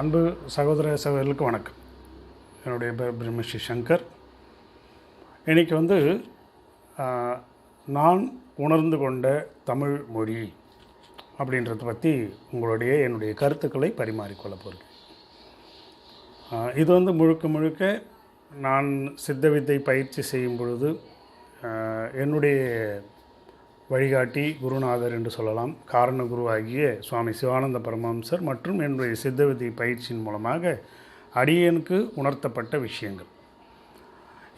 அன்பு சகோதர சகோதரர்களுக்கு வணக்கம். என்னுடைய பேர் பிரம்மஸ்ரீ சங்கர். இன்றைக்கி வந்து நான் உணர்ந்து கொண்ட தமிழ் மொழி அப்படின்றத பற்றி உங்களுடைய என்னுடைய கருத்துக்களை பரிமாறிக்கொள்ள போகிறேன் இது வந்து முழுக்க முழுக்க நான் சித்த வித்தை பயிற்சி செய்யும் பொழுது என்னுடைய வழிகாட்டி குருநாதர் என்று சொல்லலாம். காரண குருவாகிய சுவாமி சிவானந்த பரமஹம்சர் மற்றும் என்னுடைய சித்தவிதி பயிற்சியின் மூலமாக அடியனுக்கு உணர்த்தப்பட்ட விஷயங்கள்.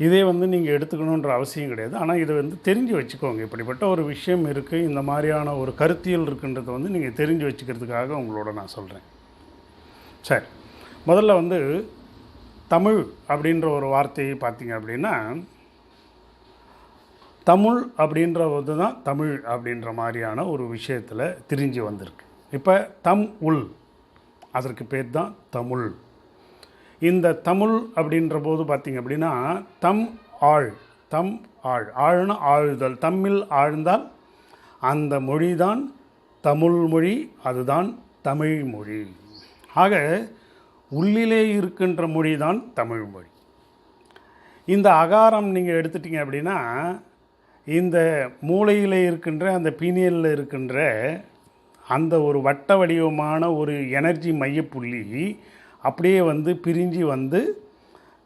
இதே வந்து நீங்கள் எடுத்துக்கணுன்ற அவசியம் கிடையாது. ஆனால் இதை வந்து தெரிஞ்சு வச்சுக்கோங்க. இப்படிப்பட்ட ஒரு விஷயம் இருக்குது இந்த மாதிரியான ஒரு கருத்தியல் இருக்குன்றதை வந்து நீங்கள் தெரிஞ்சு வச்சுக்கிறதுக்காக உங்களோட நான் சொல்கிறேன் சரி. முதல்ல வந்து தமிழ் அப்படின்ற ஒரு வார்த்தையை பார்த்தீங்க அப்படின்னா தமிழ் அப்படின்றது தான் தமிழ் அப்படின்ற மாதிரியான ஒரு விஷயத்தில் திரிஞ்சு வந்திருக்கு. இப்போ தம் உள் அதற்கு பேர் தான் தமிழ். இந்த தமிழ் அப்படின்ற போது பார்த்திங்க அப்படின்னா தம் ஆழ் தம் ஆழ் ஆழ்னா ஆழுதல் தம்மில் ஆழ்ந்தால் அந்த மொழி தான் தமிழ் மொழி அதுதான் தமிழ் மொழி. ஆக உள்ளிலே இருக்கின்ற மொழி தான் தமிழ் மொழி. இந்த அகாரம் நீங்கள் எடுத்துட்டீங்க அப்படின்னா இந்த மூளையில் இருக்கின்ற அந்த பீனியலில் இருக்கின்ற அந்த ஒரு வட்ட வடிவமான ஒரு எனர்ஜி மையப்புள்ளி அப்படியே வந்து பிரிஞ்சு வந்து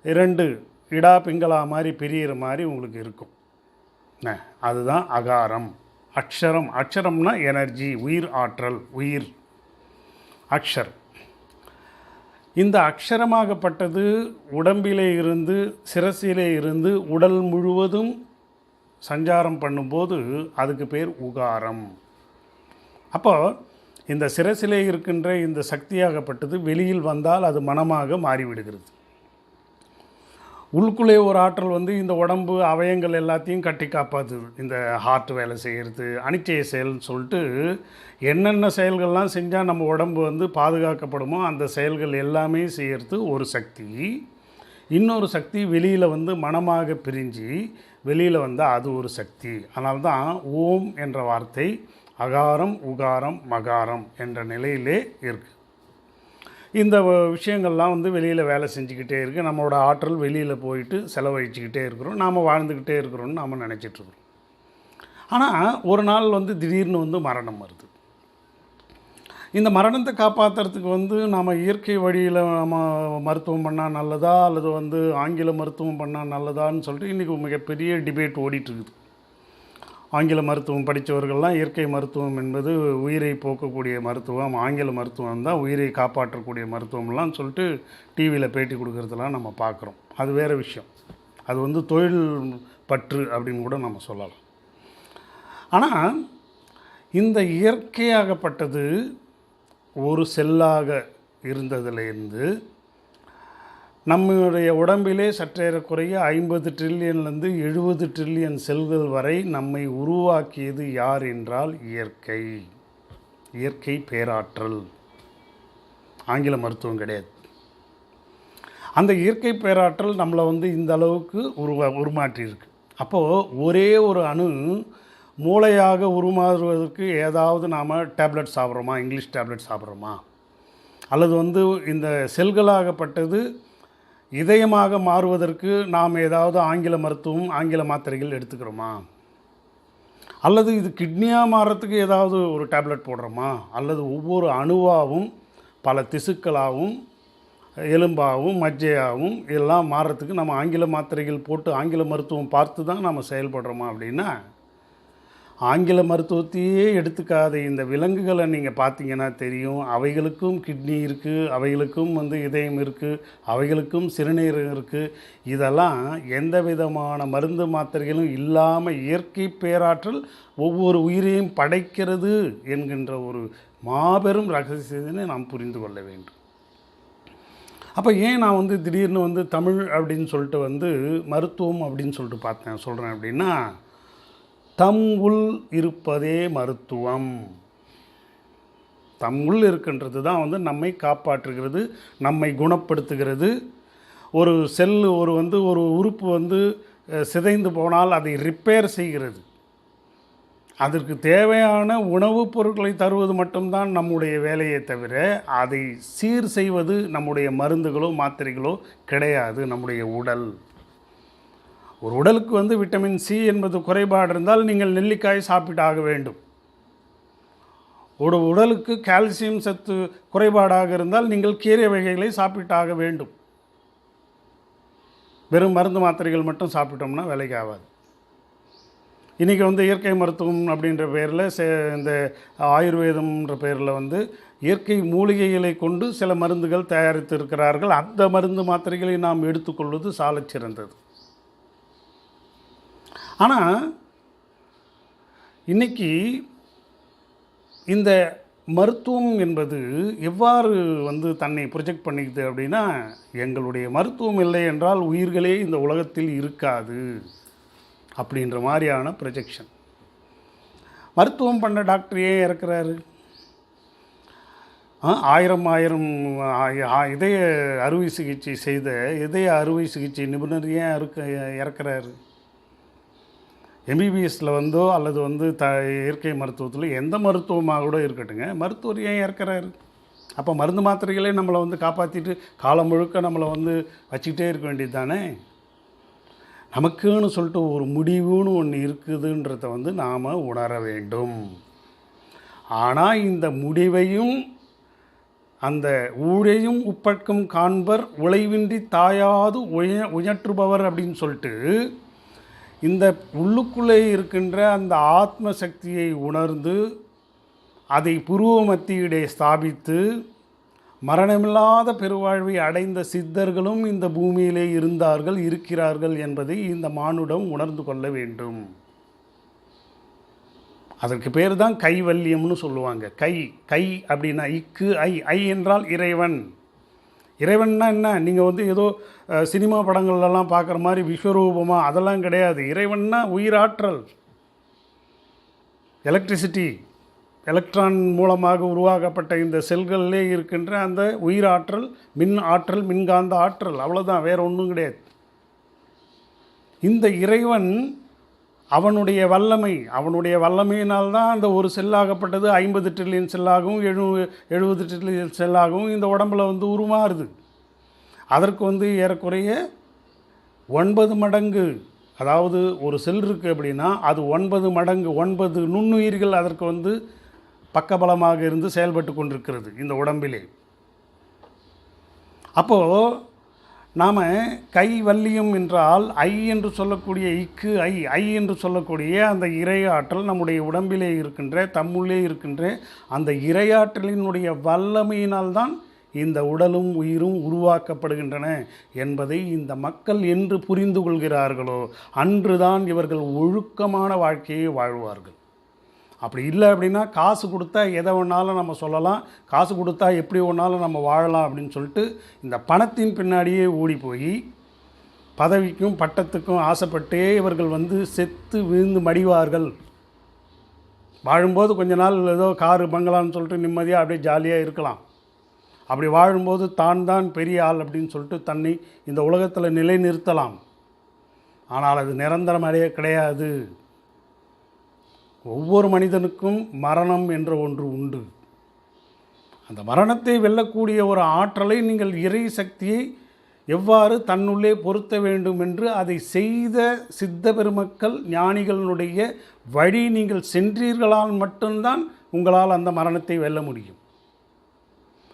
இரண்டு இடா பிங்களா மாதிரி பிரியிற மாதிரி உங்களுக்கு இருக்கும். அதுதான் அகாரம். அக்ஷரம். அக்ஷரம்னா எனர்ஜி உயிர் ஆற்றல் உயிர். அக்ஷரம். இந்த அக்ஷரமாகப்பட்டது உடம்பிலே இருந்து சிரசிலே இருந்து உடல் முழுவதும் சஞ்சாரம் பண்ணும்போது அதுக்கு பேர் உகாரம். அப்போ இந்த சிரசிலே இருக்கின்ற இந்த சக்தியாகப்பட்டது வெளியில் வந்தால் அது மனமாக மாறிவிடுகிறது. உள்குள்ளே ஒரு ஆற்றல் வந்து இந்த உடம்பு அவயங்கள் எல்லாத்தையும் கட்டி காப்பாற்றுது இந்த ஹார்ட் வேலை செய்கிறது அனிச்சய செயல்னு சொல்லிட்டு என்னென்ன செயல்கள்லாம் செஞ்சால் நம்ம உடம்பு வந்து பாதுகாக்கப்படுமோ அந்த செயல்கள் எல்லாமே செய்கிறது ஒரு சக்தி. இன்னொரு சக்தி வெளியில் வந்து மனமாக பிரிஞ்சு வெளியில் வந்தால் அது ஒரு சக்தி. அதனால்தான் ஓம் என்ற வார்த்தை அகாரம் உகாரம் மகாரம் என்ற நிலையிலே இருக்குது இந்த விஷயங்கள்லாம் வந்து வெளியில் வேலை செஞ்சுக்கிட்டே இருக்குது நம்மளோட ஆற்றல் வெளியில் போயிட்டு செலவழிச்சுக்கிட்டே இருக்கிறோம். நாம் வாழ்ந்துக்கிட்டே இருக்கிறோம்னு நாம் நினச்சிட்ருக்குறோம் ஆனால் ஒரு நாள் வந்து திடீர்னு வந்து மரணம் வருது. இந்த மரணத்தை காப்பாற்றுறதுக்கு வந்து நாம் இயற்கை வழியில் நம்ம மருத்துவம் பண்ணால் நல்லதா அல்லது வந்து ஆங்கில மருத்துவம் பண்ணால் நல்லதான்னு சொல்லிட்டு இன்றைக்கி மிகப்பெரிய டிபேட் ஓடிட்டுருக்குது. ஆங்கில மருத்துவம் படித்தவர்கள்லாம் இயற்கை மருத்துவம் என்பது உயிரை போக்கக்கூடிய மருத்துவம் ஆங்கில மருத்துவம் தான் உயிரை காப்பாற்றக்கூடிய மருத்துவம்லாம் சொல்லிட்டு டிவியில் பேட்டி கொடுக்கறதெல்லாம் நம்ம பார்க்குறோம் அது வேறு விஷயம். அது வந்து தொழில் பற்று அப்படின்னு கூட நம்ம சொல்லலாம். ஆனால் இந்த இயற்கையாகப்பட்டது ஒரு செல்லாக இருந்ததுலேருந்து நம்முடைய உடம்பிலே சற்றேறக்குறைய ஐம்பது ட்ரில்லியன்லேருந்து எழுபது ட்ரில்லியன் செல்கள் வரை நம்மை உருவாக்கியது யார் என்றால் இயற்கை. இயற்கை பேராற்றல். ஆங்கில மருத்துவம் கிடையாது. அந்த இயற்கை பேராற்றல் நம்மளை வந்து இந்த அளவுக்கு உருவா உருமாற்றியிருக்கு. அப்போது ஒரே ஒரு அணு மூளையாக உருமாறுவதற்கு ஏதாவது நாம் டேப்லெட் சாப்பிட்றோமா? இங்கிலீஷ் டேப்லெட் சாப்பிட்றோமா? அல்லது வந்து இந்த செல்களாகப்பட்டது இதயமாக மாறுவதற்கு நாம் ஏதாவது ஆங்கில மருத்துவம் ஆங்கில மாத்திரைகள் எடுத்துக்கிறோமா? அல்லது இது கிட்னியாக மாறுறதுக்கு ஏதாவது ஒரு டேப்லெட் போடுறோமா? அல்லது ஒவ்வொரு அணுவாகவும் பல திசுக்களாகவும் எலும்பாகவும் மஜ்ஜையாகவும் எல்லாம் மாறுறதுக்கு நம்ம ஆங்கில மாத்திரைகள் போட்டு ஆங்கில மருத்துவம் பார்த்து தான் நம்ம செயல்படுறோமா அப்படின்னா ஆங்கில மருத்துவத்தையே எடுத்துக்காத இந்த விலங்குகளை நீங்கள் பார்த்தீங்கன்னா தெரியும். அவைகளுக்கும் கிட்னி இருக்குது அவைகளுக்கும் வந்து இதயம் இருக்குது அவைகளுக்கும் சிறுநீரகம் இருக்குது இதெல்லாம் எந்த விதமான மருந்து மாத்திரைகளும் இல்லாமல் இயற்கை பேராற்றல் ஒவ்வொரு உயிரையும் படைக்கிறது என்கின்ற ஒரு மாபெரும் ரகசியத்தினை நாம் புரிந்து கொள்ள வேண்டும். அப்போ ஏன் நான் வந்து திடீர்னு வந்து தமிழ் அப்படின்னு சொல்லிட்டு வந்து மருத்துவம் அப்படின்னு சொல்லிட்டு பார்த்தேன் சொல்கிறேன் அப்படின்னா தம் உள் இருப்பதே மருத்துவம். தம் உள் இருக்கின்றது தான் வந்து நம்மை காப்பாற்றுகிறது நம்மை குணப்படுத்துகிறது. ஒரு செல்லு ஒரு வந்து ஒரு உறுப்பு வந்து சிதைந்து போனால் அதை ரிப்பேர் செய்கிறது. அதற்கு தேவையான உணவுப் பொருட்களை தருவது மட்டும்தான் நம்முடைய வேலையை தவிர அதை சீர் செய்வது நம்முடைய மருந்துகளோ மாத்திரைகளோ கிடையாது நம்முடைய உடல். ஒரு உடலுக்கு வந்து விட்டமின் சி என்பது குறைபாடு இருந்தால் நீங்கள் நெல்லிக்காய் சாப்பிட்டாக வேண்டும். ஒரு உடலுக்கு கால்சியம் சத்து குறைபாடாக இருந்தால் நீங்கள் கீரை வகைகளை சாப்பிட்டாக வேண்டும். வெறும் மருந்து மாத்திரைகள் மட்டும் சாப்பிட்டோம்னா வேலைக்கு ஆகாது. இன்றைக்கி வந்து இயற்கை மருத்துவம் அப்படின்ற பேரில் சே இந்த ஆயுர்வேதம்ன்ற பேரில் வந்து இயற்கை மூலிகைகளை கொண்டு சில மருந்துகள் தயாரித்து இருக்கிறார்கள் அந்த மருந்து மாத்திரைகளை நாம் எடுத்துக்கொள்வது சாலச் சிறந்தது ஆனால் இன்றைக்கி இந்த மருத்துவம் என்பது எவ்வாறு வந்து தன்னை ப்ரொஜெக்ட் பண்ணிக்குது அப்படின்னா எங்களுடைய மருத்துவம் இல்லை என்றால் உயிர்களே இந்த உலகத்தில் இருக்காது அப்படின்ற மாதிரியான ப்ரொஜெக்ஷன் மருத்துவம் பண்ண டாக்டர் ஏன் இறக்குறாரு? ஆ, ஆயிரம் ஆயிரம் இதய அறுவை சிகிச்சை செய்த இதய அறுவை சிகிச்சை நிபுணர் ஏன் அறுக்க இறக்குறாரு? எம்பிபிஎஸ்சில் வந்தோ அல்லது வந்து த இயற்கை மருத்துவத்தில் எந்த மருத்துவமாக கூட இருக்கட்டுங்க மருத்துவர் ஏன் இறக்குறாரு? அப்போ மருந்து மாத்திரைகளே நம்மளை வந்து காப்பாற்றிட்டு காலம் முழுக்க நம்மளை வந்து வச்சுக்கிட்டே இருக்க வேண்டியது தானே? நமக்குன்னு சொல்லிட்டு ஒரு முடிவுன்னு ஒன்று இருக்குதுன்றத வந்து நாம் உணர வேண்டும். ஆனால் இந்த முடிவையும் அந்த ஊழையும் உப்பட்கும் காண்பர் உழைவின்றி தாயாது உய உயற்றுபவர் அப்படின்னு சொல்லிட்டு இந்த உள்ளுக்குள்ளே இருக்கின்ற அந்த ஆத்ம சக்தியை உணர்ந்து அதை புருவ மத்தியிலே ஸ்தாபித்து மரணமில்லாத பெருவாழ்வை அடைந்த சித்தர்களும் இந்த பூமியிலே இருந்தார்கள் இருக்கிறார்கள் என்பதை இந்த மானுடம் உணர்ந்து கொள்ள வேண்டும். அதற்கு பேர் தான் கைவல்யம்னு சொல்லுவாங்க. கை கை அப்படின்னா இக்கு ஐ ஐ என்றால் இறைவன். இறைவன்னா என்ன? நீங்கள் வந்து ஏதோ சினிமா படங்கள்லாம் பார்க்குற மாதிரி விஸ்வரூபமாக அதெல்லாம் கிடையாது. இறைவன்னா உயிராற்றல். எலக்ட்ரிசிட்டி எலக்ட்ரான் மூலமாக உருவாக்கப்பட்ட இந்த செல்களிலே இருக்கின்ற அந்த உயிராற்றல் மின் ஆற்றல் மின்காந்த ஆற்றல் அவ்வளோதான் வேறு ஒன்றும் கிடையாது. இந்த இறைவன் அவனுடைய வல்லமை அவனுடைய வல்லமையினால் தான் அந்த ஒரு செல்லாகப்பட்டது. ஐம்பது ட்ரில்லியன் செல்லாகவும் எழு எழுபது ட்ரில்லியன் செல்லாகவும் இந்த உடம்புல வந்து உருமாறுது. அதற்கு வந்து ஏறக்குறைய ஒன்பது மடங்கு அதாவது ஒரு செல் இருக்குது அப்படின்னா அது ஒன்பது மடங்கு ஒன்பது நுண்ணுயிர்கள் அதற்கு வந்து பக்கபலமாக இருந்து செயல்பட்டு கொண்டிருக்கிறது இந்த உடம்பிலே. அப்போது நாம் கை வல்லியம் என்றால் ஐ என்று சொல்லக்கூடிய இக்கு ஐ ஐ என்று சொல்லக்கூடிய அந்த இரையாற்றல் நம்முடைய உடம்பிலே இருக்கின்ற தம்முள்ளே இருக்கின்ற அந்த இரையாற்றலினுடைய வல்லமையினால்தான் இந்த உடலும் உயிரும் உருவாக்கப்படுகின்றன என்பதை இந்த மக்கள் என்று புரிந்து கொள்கிறார்களோ அன்றுதான் இவர்கள் ஒழுக்கமான வாழ்க்கையை வாழ்வார்கள். அப்படி இல்லை அப்படின்னா காசு கொடுத்தா எதை வேணாலும் நம்ம சொல்லலாம். காசு கொடுத்தா எப்படி வேணாலும் நம்ம வாழலாம் அப்படின்னு சொல்லிட்டு இந்த பணத்தின் பின்னாடியே ஓடி போய் பதவிக்கும் பட்டத்துக்கும் ஆசைப்பட்டே இவர்கள் வந்து செத்து விழுந்து மடிவார்கள். வாழும்போது கொஞ்ச நாள் ஏதோ காரு பங்களான்னு சொல்லிட்டு நிம்மதியாக அப்படியே ஜாலியாக இருக்கலாம். அப்படி வாழும்போது தான் தான் பெரிய ஆள் அப்படின்னு சொல்லிட்டு தன்னை இந்த உலகத்தில் நிலைநிறுத்தலாம். ஆனால் அது நிரந்தரம் அடைய கிடையாது. ஒவ்வொரு மனிதனுக்கும் மரணம் என்ற ஒன்று உண்டு. அந்த மரணத்தை வெல்லக்கூடிய ஒரு ஆற்றலை நீங்கள் இறை சக்தியை எவ்வாறு தன்னுள்ளே பொருத்த வேண்டும் என்று அதை செய்த சித்த பெருமக்கள் ஞானிகளினுடைய வழி நீங்கள் சென்றீர்களால் மட்டும்தான் உங்களால் அந்த மரணத்தை வெல்ல முடியும்.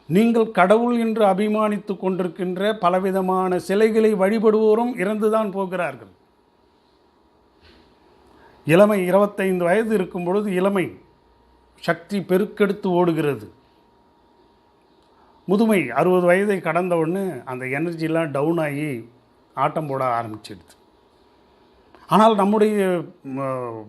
நீங்கள் கடவுள் என்று அபிமானித்து கொண்டிருக்கின்ற பலவிதமான சிலைகளை வழிபடுவோரும் இறந்துதான் போகிறார்கள். இளமை இருபத்தைந்து வயது இருக்கும் பொழுது இளமை சக்தி பெருக்கெடுத்து ஓடுகிறது. முதுமை அறுபது வயதை கடந்த உடனே அந்த எனர்ஜிலாம் டவுன் ஆகி ஆட்டம் போட ஆரம்பிச்சிடுது. ஆனால் நம்முடைய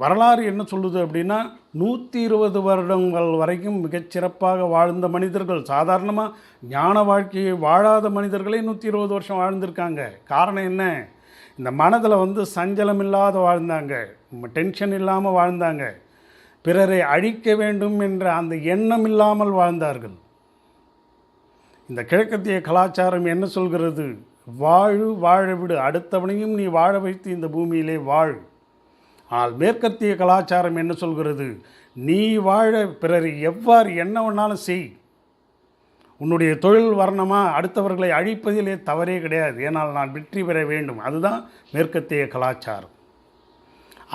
வரலாறு என்ன சொல்லுது அப்படின்னா நூற்றி இருபது வருடங்கள் வரைக்கும் மிகச்சிறப்பாக வாழ்ந்த மனிதர்கள் சாதாரணமாக ஞான வாழ்க்கையை வாழாத மனிதர்களே நூற்றி இருபது வருஷம் வாழ்ந்திருக்காங்க. காரணம் என்ன? இந்த மனதில் வந்து சஞ்சலம் இல்லாத வாழ்ந்தாங்க. டென்ஷன் இல்லாமல் வாழ்ந்தாங்க. பிறரை அழிக்க வேண்டும் என்ற அந்த எண்ணம் இல்லாமல் வாழ்ந்தார்கள். இந்த கிழக்கத்திய கலாச்சாரம் என்ன சொல்கிறது? வாழு வாழ விடு. அடுத்தவனையும் நீ வாழ வைத்து இந்த பூமியிலே வாழ். ஆனால் மேற்கத்திய கலாச்சாரம் என்ன சொல்கிறது? நீ வாழ பிறர் எவ்வாறு என்ன வேணாலும் செய். உன்னுடைய தொழில் வர்ணமா அடுத்தவர்களை அழிப்பதிலே தவறே கிடையாது. ஏனால் நான் வெற்றி பெற வேண்டும். அதுதான் மேற்கத்திய கலாச்சாரம்.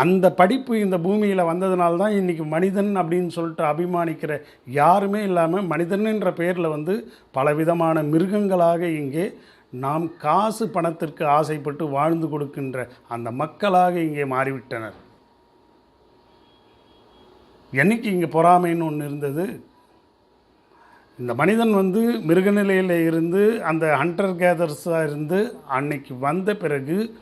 அந்த படிப்பு இந்த பூமியில் வந்ததுனால தான் இன்றைக்கி மனிதன் அப்படின்னு சொல்லிட்டு அபிமானிக்கிற யாருமே இல்லாமல் மனிதன் என்ற பெயரில் வந்து பலவிதமான மிருகங்களாக இங்கே நாம் காசு பணத்திற்கு ஆசைப்பட்டு வாழ்ந்து கொடுக்கின்ற அந்த மக்களாக இங்கே மாறிவிட்டனர். என்றைக்கு இங்கே பொறாமைன்னு ஒன்று இருந்தது? இந்த மனிதன் வந்து மிருகநிலையில் இருந்து அந்த ஹண்டர் கேதர்ஸாக இருந்து அன்னைக்கு வந்த பிறகு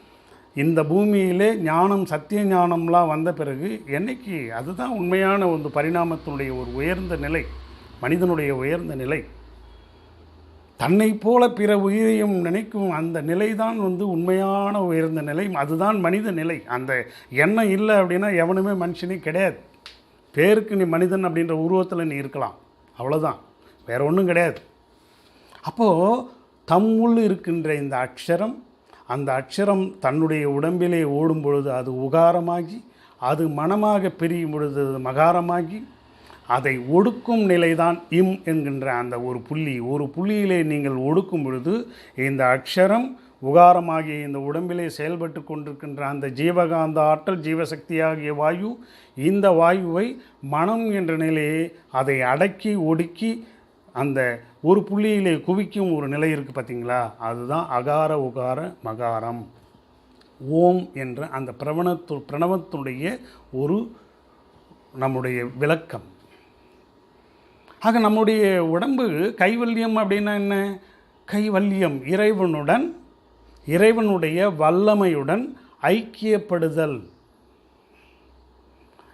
இந்த பூமியிலே ஞானம் சத்திய ஞானம்லாம் வந்த பிறகு என்னைக்கு அதுதான் உண்மையான ஒரு பரிணாமத்தினுடைய ஒரு உயர்ந்த நிலை மனிதனுடைய உயர்ந்த நிலை. தன்னை போல பிற உயிரையும் நினைக்கும் அந்த நிலை தான் வந்து உண்மையான உயர்ந்த நிலை. அதுதான் மனித நிலை. அந்த எண்ணம் இல்லை அப்படின்னா எவனுமே மனுஷனே கிடையாது. பேருக்கு நீ மனிதன் அப்படின்ற உருவத்தில் நீ இருக்கலாம். அவ்வளோதான் வேற ஒன்றும் கிடையாது அப்போது தம்முள் இருக்கின்ற இந்த அக்ஷரம் அந்த அக்ஷரம் தன்னுடைய உடம்பிலே ஓடும் பொழுது அது உகாரமாகி அது மனமாக பிரியும் பொழுது அது மகாரமாகி அதை ஒடுக்கும் நிலைதான் இம் என்கின்ற அந்த ஒரு புள்ளி. ஒரு புள்ளியிலே நீங்கள் ஒடுக்கும் பொழுது இந்த அக்ஷரம் உகாரமாகிய இந்த உடம்பிலே செயல்பட்டு கொண்டிருக்கின்ற அந்த ஜீவகாந்த ஆற்றல் ஜீவசக்தியாகிய வாயு இந்த வாயுவை மனம் என்ற நிலையை அதை அடக்கி ஒடுக்கி அந்த ஒரு புள்ளியிலே குவிக்கும் ஒரு நிலை இருக்குது பார்த்தீங்களா? அதுதான் அகார உகார மகாரம். ஓம் என்ற அந்த பிரவணத்து பிரணவத்துடைய ஒரு நம்முடைய விளக்கம். ஆக நம்முடைய உடம்பு கைவல்யம் அப்படின்னா என்ன? கைவல்யம் இறைவனுடன் இறைவனுடைய வல்லமையுடன் ஐக்கியப்படுதல்.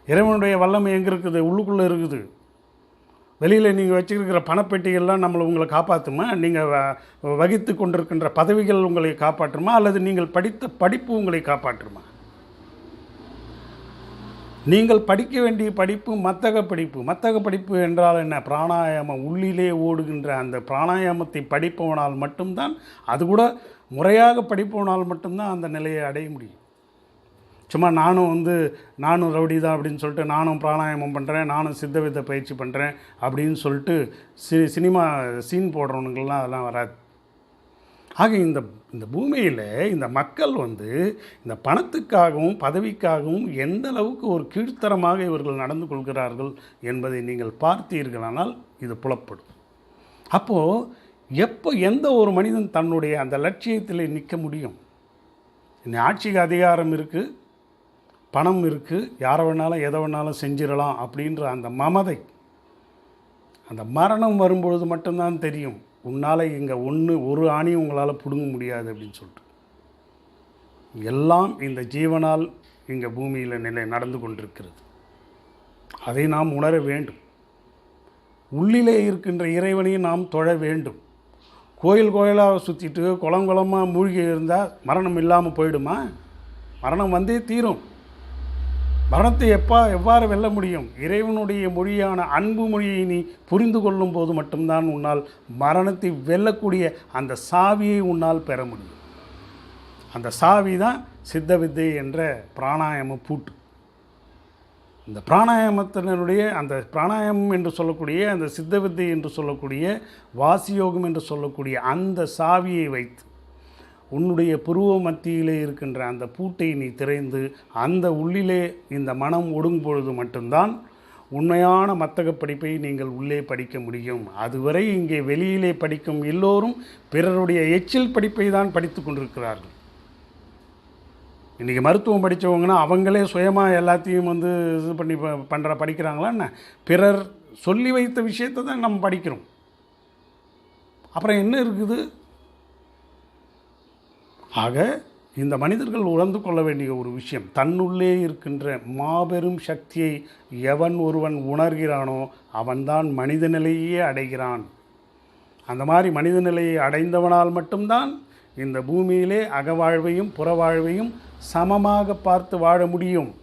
இறைவனுடைய வல்லமை எங்கே இருக்குது? உள்ளுக்குள்ளே இருக்குது. வெளியில் நீங்கள் வச்சுருக்கிற பணப்பெட்டிகள்லாம் நம்மளை உங்களை காப்பாற்றுமா நீங்கள் வ- வகித்து கொண்டிருக்கின்ற பதவிகள் உங்களை காப்பாற்றுமா? அல்லது நீங்கள் படித்த படிப்பு உங்களை காப்பாற்றுமா? நீங்கள் படிக்க வேண்டிய படிப்பு மத்தக படிப்பு. மத்தக படிப்பு என்றால் என்ன? பிராணாயாமம் உள்ளிலே ஓடுகின்ற அந்த பிராணாயாமத்தை படிப்பவனால் மட்டும்தான் அது கூட முறையாக படிப்பவனால் மட்டும்தான் அந்த நிலையை அடைய முடியும். சும்மா நானும் வந்து நானும் ரவுடி தான் அப்படின்னு சொல்லிட்டு நானும் பிராணாயாமம் பண்ணுறேன் நானும் சித்த வித்தை பயிற்சி பண்ணுறேன் அப்படின்னு சொல்லிட்டு சி சினிமா சீன் போடுறவனுங்கள்லாம் அதெல்லாம் வராது. ஆக இந்த இந்த பூமியில் இந்த மக்கள் வந்து இந்த பணத்துக்காகவும் பதவிக்காகவும் எந்த அளவுக்கு ஒரு கீழ்த்தரமாக இவர்கள் நடந்து கொள்கிறார்கள் என்பதை நீங்கள் பார்த்தீர்களானால் இது புலப்படும். அப்போது எப்போ எந்த ஒரு மனிதன் தன்னுடைய அந்த லட்சியத்தில் நிற்க முடியும்? இந்த ஆட்சிக்கு அதிகாரம் இருக்குது பணம் இருக்குது யாரை வேணாலும் எதை வேணாலும் செஞ்சிடலாம் அப்படின்ற அந்த மமதை. அந்த மரணம் வரும்பொழுது மட்டும்தான் தெரியும் உன்னால் இங்கே ஒன்று ஒரு ஆணியும் உங்களால் பிடுங்க முடியாது அப்படின்னு சொல்லிட்டு. எல்லாம் இந்த ஜீவனால் இங்கே பூமியில் நிலை நடந்து கொண்டிருக்கிறது. அதை நாம் உணர வேண்டும். உள்ளிலே இருக்கின்ற இறைவனையும் நாம் தொழ வேண்டும். கோயில் கோயிலாக சுற்றிட்டு குளம் குளமாக மூழ்கி இருந்தால் மரணம் இல்லாமல் போயிடுமா? மரணம் வந்தே தீரும். மரணத்தை எப்பா எவ்வாறு வெல்ல முடியும்? இறைவனுடைய மொழியான அன்பு மொழியை நீ புரிந்து கொள்ளும் போது மட்டும்தான் உன்னால் மரணத்தை வெல்லக்கூடிய அந்த சாவியை உன்னால் பெற முடியும். அந்த சாவி தான் சித்த வித்தை என்ற பிராணாயாம பூட்டு. இந்த பிராணாயாமத்தினருடைய அந்த பிராணாயாமம் என்று சொல்லக்கூடிய அந்த சித்த வித்தை என்று சொல்லக்கூடிய வாசியோகம் என்று சொல்லக்கூடிய அந்த சாவியை வைத்து உன்னுடைய புருவ மத்தியிலே இருக்கின்ற அந்த பூட்டை நீ திறந்து அந்த உள்ளிலே இந்த மனம் ஒடுங்கும் பொழுது மட்டும்தான் உண்மையான மத்தக படிப்பை நீங்கள் உள்ளே படிக்க முடியும். அதுவரை இங்கே வெளியிலே படிக்கும் எல்லோரும் பிறருடைய எச்சில் படிப்பை தான் படித்து கொண்டிருக்கிறார்கள். இன்றைக்கி மருத்துவம் படித்தவங்கன்னா அவங்களே சுயமாக எல்லாத்தையும் வந்து இது பண்ணி ப- பண்ணுற படிக்கிறாங்களா என்ன? பிறர் சொல்லி வைத்த விஷயத்தை தான் நம்ம படிக்கிறோம். அப்புறம் என்ன இருக்குது? ஆக இந்த மனிதர்கள் உணர்ந்து கொள்ள வேண்டிய ஒரு விஷயம் தன்னுள்ளே இருக்கின்ற மாபெரும் சக்தியை எவன் ஒருவன் உணர்கிறானோ அவன்தான் மனித நிலையே அடைகிறான். அந்த மாதிரி மனித நிலையை அடைந்தவனால் மட்டும்தான் இந்த பூமியிலே அகவாழ்வையும் புறவாழ்வையும் சமமாக பார்த்து வாழ முடியும்.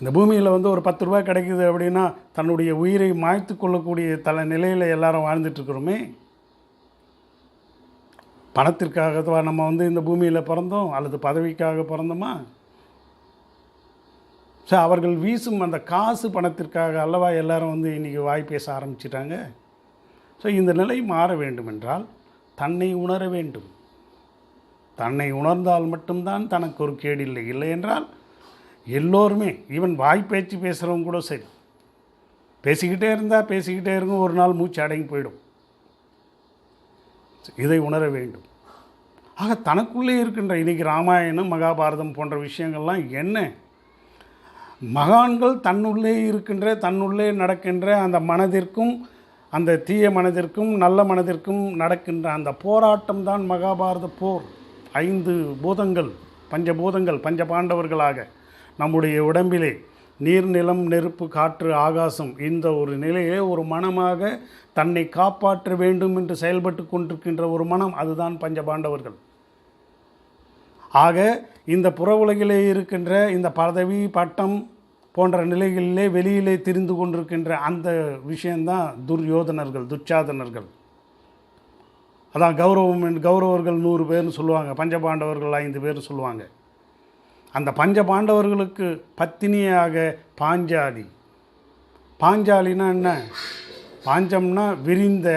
இந்த பூமியில் வந்து ஒரு பத்து ரூபாய் கிடைக்குது அப்படின்னா தன்னுடைய உயிரை மாய்த்து கொள்ளக்கூடிய தல நிலையில் எல்லாரும் வாழ்ந்துட்டுருக்குறோமே பணத்திற்காகவா நம்ம வந்து இந்த பூமியில் பிறந்தோம்? அல்லது பதவிக்காக பிறந்தோமா? ஸோ அவர்கள் வீசும் அந்த காசு பணத்திற்காக அல்லவா எல்லாரும் வந்து இன்றைக்கி வாய் பேச ஆரம்பிச்சிட்டாங்க? ஸோ இந்த நிலை மாற வேண்டும் என்றால் தன்னை உணர வேண்டும். தன்னை உணர்ந்தால் மட்டும்தான் தனக்கு ஒரு கேடு இல்லை இல்லை என்றால் எல்லோருமே ஈவன் வாய் பேச்சு பேசுகிறவங்க கூட சரி. பேசிக்கிட்டே இருந்தால் பேசிக்கிட்டே இருக்கும் ஒரு நாள் மூச்சு அடங்கி போயிடும். இதை உணர வேண்டும். ஆக தனக்குள்ளே இருக்கின்ற இன்றைக்கி ராமாயணம் மகாபாரதம் போன்ற விஷயங்கள்லாம் என்ன? மகான்கள் தன்னுள்ளே இருக்கின்ற தன்னுள்ளே நடக்கின்ற அந்த மனதிற்கும் அந்த தீய மனதிற்கும் நல்ல மனதிற்கும் நடக்கின்ற அந்த போராட்டம் தான் மகாபாரத போர். ஐந்து பூதங்கள் பஞ்சபூதங்கள் பஞ்ச பாண்டவர்களாக நம்முடைய உடம்பிலே நீர் நிலம் நெருப்பு காற்று ஆகாசம் இந்த ஒரு நிலையே ஒரு மனமாக தன்னை காப்பாற்ற வேண்டும் என்று செயல்பட்டு கொண்டிருக்கின்ற ஒரு மனம் அதுதான் பஞ்ச பாண்டவர்கள். ஆக இந்த புற உலகிலே இருக்கின்ற இந்த பதவி பட்டம் போன்ற நிலைகளிலே வெளியிலே திரிந்து கொண்டிருக்கின்ற அந்த விஷயந்தான் துர்யோதனர்கள் துச்சாதனர்கள். அதான் கௌரவம் கௌரவர்கள் நூறு பேர்னு சொல்லுவாங்க பஞ்சபாண்டவர்கள் ஐந்து பேர் சொல்லுவாங்க. அந்த பஞ்ச பாண்டவர்களுக்கு பத்தினியாக பாஞ்சாலி. பாஞ்சாலினா என்ன? பாஞ்சம்னா விரிந்த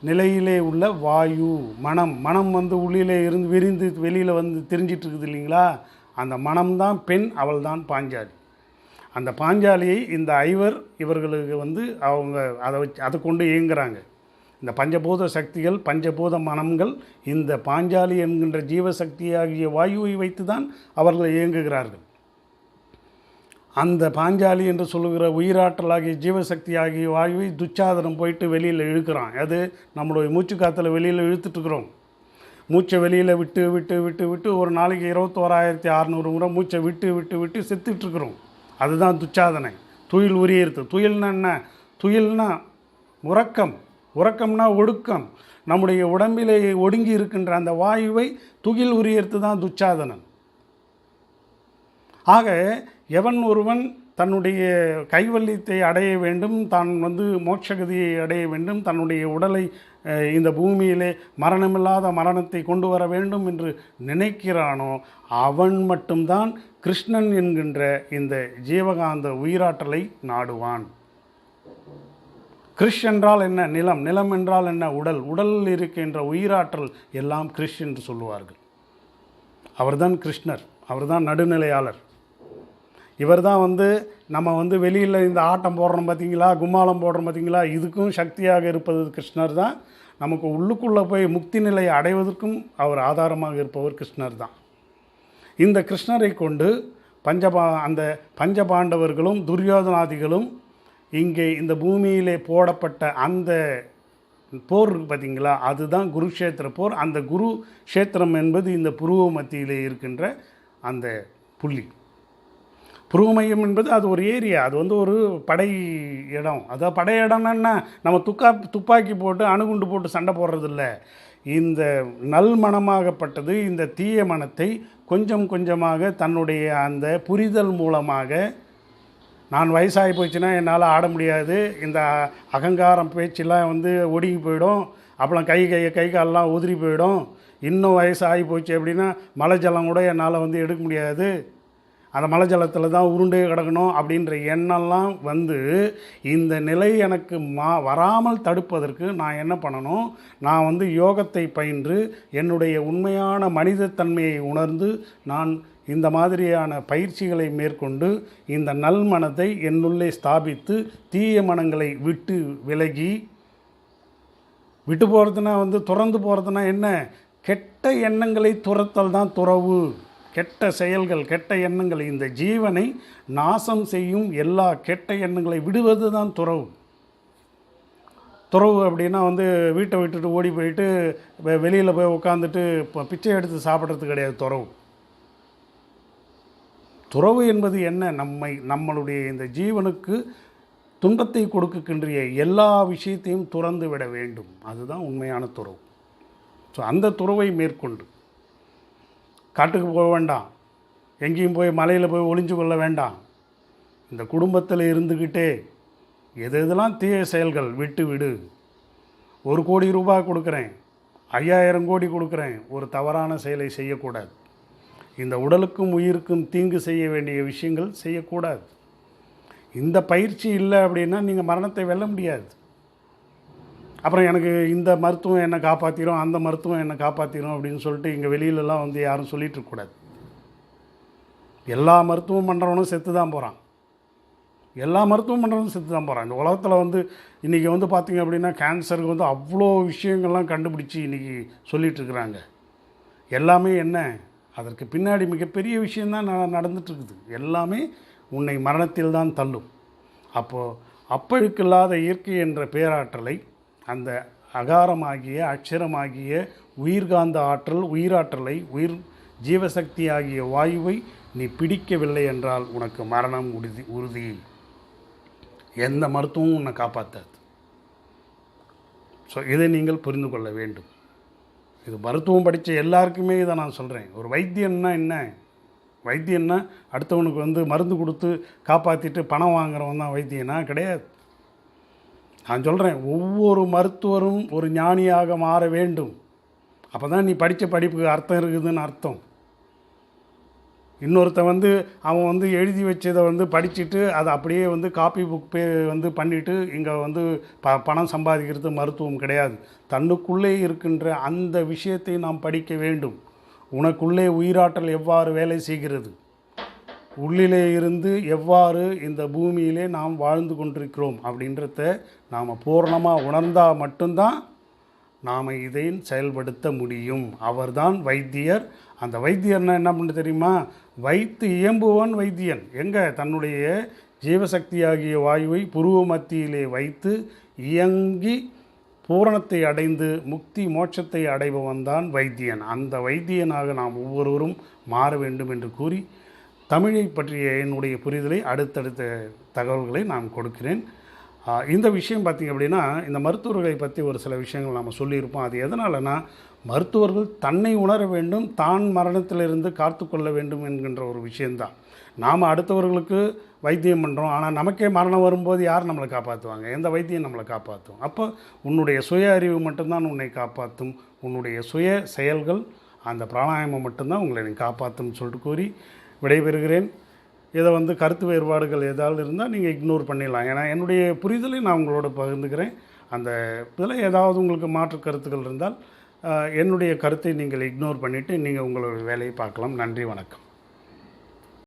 நிலையிலே உள்ள வாயு மனம். மனம் வந்து உள்ளிலே இருந்து விரிந்து வெளியில் வந்து தெரிஞ்சிட்டு இருக்குது இல்லைங்களா? அந்த மனம்தான் பெண் அவள்தான் பாஞ்சாலி. அந்த பாஞ்சாலியை இந்த ஐவர் இவர்களுக்கு வந்து அவங்க அதை வச்சு அதை கொண்டு இயங்குறாங்க. இந்த பஞ்சபூத சக்திகள் பஞ்சபூத மனங்கள் இந்த பாஞ்சாலி என்கின்ற ஜீவசக்தியாகிய வாயுவை வைத்து தான் அவர்கள் இயங்குகிறார்கள். அந்த பாஞ்சாலி என்று சொல்லுகிற உயிராற்றலாகிய ஜீவசக்தி ஆகிய வாயுவை துச்சாதனம் போயிட்டு வெளியில் இழுக்கிறான். அது நம்மளுடைய மூச்சு காற்றுல வெளியில் இழுத்துட்ருக்குறோம் மூச்சை வெளியில் விட்டு விட்டு விட்டு விட்டு ஒரு நாளைக்கு இருபத்தோராயிரத்தி அறநூறு முறை மூச்சை விட்டு விட்டு விட்டு செத்துட்ருக்குறோம் அதுதான் துச்சாதனை. துயில் உரியறது. துயில்னா என்ன? துயில்னா உறக்கம். உறக்கம்னா ஒடுக்கம். நம்முடைய உடம்பிலே ஒடுங்கி இருக்கின்ற அந்த வாயுவை துகில் உரியர்த்து தான் துச்சாதனன். ஆக எவன் ஒருவன் தன்னுடைய கைவல்யத்தை அடைய வேண்டும் தான் வந்து மோட்சகதியை அடைய வேண்டும் தன்னுடைய உடலை இந்த பூமியிலே மரணமில்லாத மரணத்தை கொண்டு வர வேண்டும் என்று நினைக்கிறானோ அவன் மட்டும்தான் கிருஷ்ணன் என்கின்ற இந்த ஜீவகாந்த உயிராற்றலை நாடுவான். கிறிஷ் என்றால் என்ன நிலம்? நிலம் என்றால் என்ன? உடல். உடலில் இருக்கின்ற உயிராற்றல் எல்லாம் கிறிஷ் என்று சொல்லுவார்கள். அவர்தான் கிருஷ்ணர். அவர்தான் நடுநிலையாளர். இவர் தான் வந்து நம்ம வந்து வெளியில் இந்த ஆட்டம் போடுறோம் பார்த்தீங்களா கும்மாளம் போடுறோம் பார்த்தீங்களா இதுக்கும் சக்தியாக இருப்பது கிருஷ்ணர் தான். நமக்கு உள்ளுக்குள்ளே போய் முக்தி நிலையை அடைவதற்கும் அவர் ஆதாரமாக இருப்பவர் கிருஷ்ணர் தான். இந்த கிருஷ்ணரை கொண்டு பஞ்சபா அந்த பஞ்சபாண்டவர்களும் துரியோதனாதிகளும் இங்கே இந்த பூமியிலே போடப்பட்ட அந்த போர் பார்த்திங்களா? பார்த்தீங்களா அதுதான் குருக்ஷேத்திர போர். அந்த குரு க்ஷேத்திரம் என்பது இந்த புருவ மத்தியிலே இருக்கின்ற அந்த புள்ளி. புருவ மையம் என்பது அது ஒரு ஏரியா. அது வந்து ஒரு படை இடம். அதாவது படை இடம்னா என்ன? நம்ம துக்கா துப்பாக்கி போட்டு அணுகுண்டு போட்டு சண்டை போடுறதில்ல. இந்த நல்மனமாகப்பட்டது இந்த தீய மனத்தை கொஞ்சம் கொஞ்சமாக தன்னுடைய அந்த புரிதல் மூலமாக நான் வயசாகி போச்சுன்னா என்னால் ஆட முடியாது. இந்த அகங்காரம் பேச்செல்லாம் வந்து ஒடுங்கி போயிடும். அப்புறம் கை கை கை காலெல்லாம் உதிரி போயிடும். இன்னும் வயசாகி போச்சு அப்படின்னா மலை ஜலம் கூட என்னால் வந்து எடுக்க முடியாது. அந்த மலை ஜலத்தில் தான் உருண்டே கிடக்கணும் அப்படின்ற எண்ணம்லாம் வந்து இந்த நிலை எனக்கு மா வராமல் தடுப்பதற்கு நான் என்ன பண்ணணும்? நான் வந்து யோகத்தை பயின்று என்னுடைய உண்மையான மனிதத்தன்மையை உணர்ந்து நான் இந்த மாதிரியான பயிற்சிகளை மேற்கொண்டு இந்த நல் மனத்தை என்னுள்ளே ஸ்தாபித்து தீய மனங்களை விட்டு விலகி விட்டு போகிறதுனா வந்து துறந்து போகிறதுனா என்ன? கெட்ட எண்ணங்களை துரத்தல் தான் துறவு. கெட்ட செயல்கள் கெட்ட எண்ணங்கள் இந்த ஜீவனை நாசம் செய்யும் எல்லா கெட்ட எண்ணங்களை விடுவது தான் துறவு. துறவு அப்படின்னா வந்து வீட்டை விட்டுட்டு ஓடி போயிட்டு வெளியில் போய் உட்காந்துட்டு இப்போ பிச்சை எடுத்து சாப்பிட்றது கிடையாது துறவு. துறவு என்பது என்ன? நம்மை நம்மளுடைய இந்த ஜீவனுக்கு துன்பத்தை கொடுக்கின்ற எல்லா விஷயத்தையும் துறந்து விட வேண்டும். அதுதான் உண்மையான துறவு. ஸோ அந்த துறவை மேற்கொண்டு. காட்டுக்கு போக வேண்டாம். எங்கேயும் போய் மலையில் போய் ஒளிஞ்சு கொள்ள வேண்டாம். இந்த குடும்பத்தில் இருந்துக்கிட்டே எது எதெல்லாம் தீய செயல்கள் விட்டு விடு. ஒரு கோடி ரூபாய் கொடுக்குறேன். ஐயாயிரம் கோடி கொடுக்குறேன். ஒரு தவறான செயலை செய்யக்கூடாது. இந்த உடலுக்கும் உயிருக்கும் தீங்கு செய்ய வேண்டிய விஷயங்கள் செய்யக்கூடாது. இந்த பயிற்சி இல்லை அப்படின்னா நீங்கள் மரணத்தை வெல்ல முடியாது. அப்புறம் எனக்கு இந்த மருத்துவம் என்னை காப்பாற்றிடும் அந்த மருத்துவம் என்னை காப்பாற்றிடும் அப்படின்னு சொல்லிட்டு இங்கே வெளியிலலாம் வந்து யாரும் சொல்லிட்டு இருக்கக்கூடாது எல்லா மருத்துவம் பண்ணுறவனும் செத்து தான் போகிறான் எல்லா மருத்துவம் பண்ணுறவனும் செத்து தான் போகிறான் இந்த உலகத்தில் வந்து இன்றைக்கி வந்து பார்த்திங்க அப்படின்னா கேன்சருக்கு வந்து அவ்வளோ விஷயங்கள்லாம் கண்டுபிடிச்சி இன்றைக்கி சொல்லிகிட்ருக்குறாங்க எல்லாமே என்ன? அதற்கு பின்னாடி மிகப்பெரிய விஷயந்தான் ந- எல்லாமே உன்னை மரணத்தில் தான் தள்ளும். அப்போது அப்பழுக்கில்லாத இயற்கை என்ற பேராற்றலை அந்த அகாரமாகிய அக்ஷரமாகிய உயிர்காந்த ஆற்றல் உயிராற்றலை உயிர் ஜீவசக்தி ஆகிய வாயுவை நீ பிடிக்கவில்லை என்றால் உனக்கு மரணம் உறுதி உறுதி. எந்த மருத்துவமும் உன்னை காப்பாற்றாது ஸோ இதை நீங்கள் புரிந்து கொள்ள வேண்டும். இது மருத்துவம் படித்த எல்லாருக்குமே இதை நான் சொல்கிறேன் ஒரு வைத்தியம்னா என்ன? வைத்தியன்னா அடுத்தவனுக்கு வந்து மருந்து கொடுத்து காப்பாற்றிட்டு பணம் வாங்குறவன் தான் வைத்தியனா? கிடையாது. நான் சொல்கிறேன் ஒவ்வொரு மருத்துவரும் ஒரு ஞானியாக மாற வேண்டும். அப்போ தான் நீ படித்த படிப்புக்கு அர்த்தம் இருக்குதுன்னு அர்த்தம். இன்னொருத்தன் வந்து அவன் வந்து எழுதி வச்சதை வந்து படிச்சுட்டு அதை அப்படியே வந்து காப்பி புக் பே வந்து பண்ணிவிட்டு இங்கே வந்து ப பணம் சம்பாதிக்கிறது மருத்துவம் கிடையாது. தன்னுக்குள்ளே இருக்கின்ற அந்த விஷயத்தை நாம் படிக்க வேண்டும். உனக்குள்ளே உயிராற்றல் எவ்வாறு வேலை செய்கிறது? உள்ளிலே இருந்து எவ்வாறு இந்த பூமியிலே நாம் வாழ்ந்து கொண்டிருக்கிறோம் அப்படின்றத நாம் பூர்ணமாக உணர்ந்தால் மட்டும்தான் நாம் இதை செயல்படுத்த முடியும். அவர்தான் வைத்தியர். அந்த வைத்தியர்னா என்ன பண்ண தெரியுமா? வைத்து இயம்புவன் வைத்தியன். எங்கே? தன்னுடைய ஜீவசக்தியாகிய வாயுவை புருவ மத்தியிலே வைத்து இயங்கி பூரணத்தை அடைந்து முக்தி மோட்சத்தை அடைபவன் தான் வைத்தியன். அந்த வைத்தியனாக நாம் ஒவ்வொருவரும் மாற வேண்டும் என்று கூறி தமிழை பற்றிய என்னுடைய புரிதலை அடுத்தடுத்த தகவல்களை நான் கொடுக்கிறேன். இந்த விஷயம் பார்த்திங்க அப்படின்னா இந்த மருத்துவர்களை பற்றி ஒரு சில விஷயங்கள் நம்ம சொல்லியிருப்போம். அது எதனாலனா மருத்துவர்கள் தன்னை உணர வேண்டும் தான் மரணத்திலிருந்து காத்துக்கொள்ள வேண்டும் என்கின்ற ஒரு விஷயந்தான் நாம் அடுத்தவர்களுக்கு வைத்தியம் பண்ணுறோம் ஆனால் நமக்கே மரணம் வரும்போது யார் நம்மளை காப்பாற்றுவாங்க எந்த வைத்தியம் நம்மளை காப்பாற்றும் அப்போ உன்னுடைய சுய அறிவு மட்டும்தான் உன்னை காப்பாற்றும் உன்னுடைய சுய செயல்கள் அந்த பிராணாயாமம் மட்டும்தான் உங்களை காப்பாற்றும் காப்பாற்றும்னு சொல்லிட்டு கூறி விடைபெறுகிறேன். இதை வந்து கருத்து வேறுபாடுகள் ஏதாவது இருந்தால் நீங்கள் இக்னோர் பண்ணிடலாம். ஏன்னா என்னுடைய புரிதலை நான் உங்களோட பகிர்ந்துக்கிறேன். அந்த இதில் ஏதாவது உங்களுக்கு மாற்று கருத்துக்கள் இருந்தால் என்னுடைய கருத்தை நீங்கள் இக்னோர் பண்ணிவிட்டு நீங்கள் உங்களோட வேலையை பார்க்கலாம். நன்றி வணக்கம்.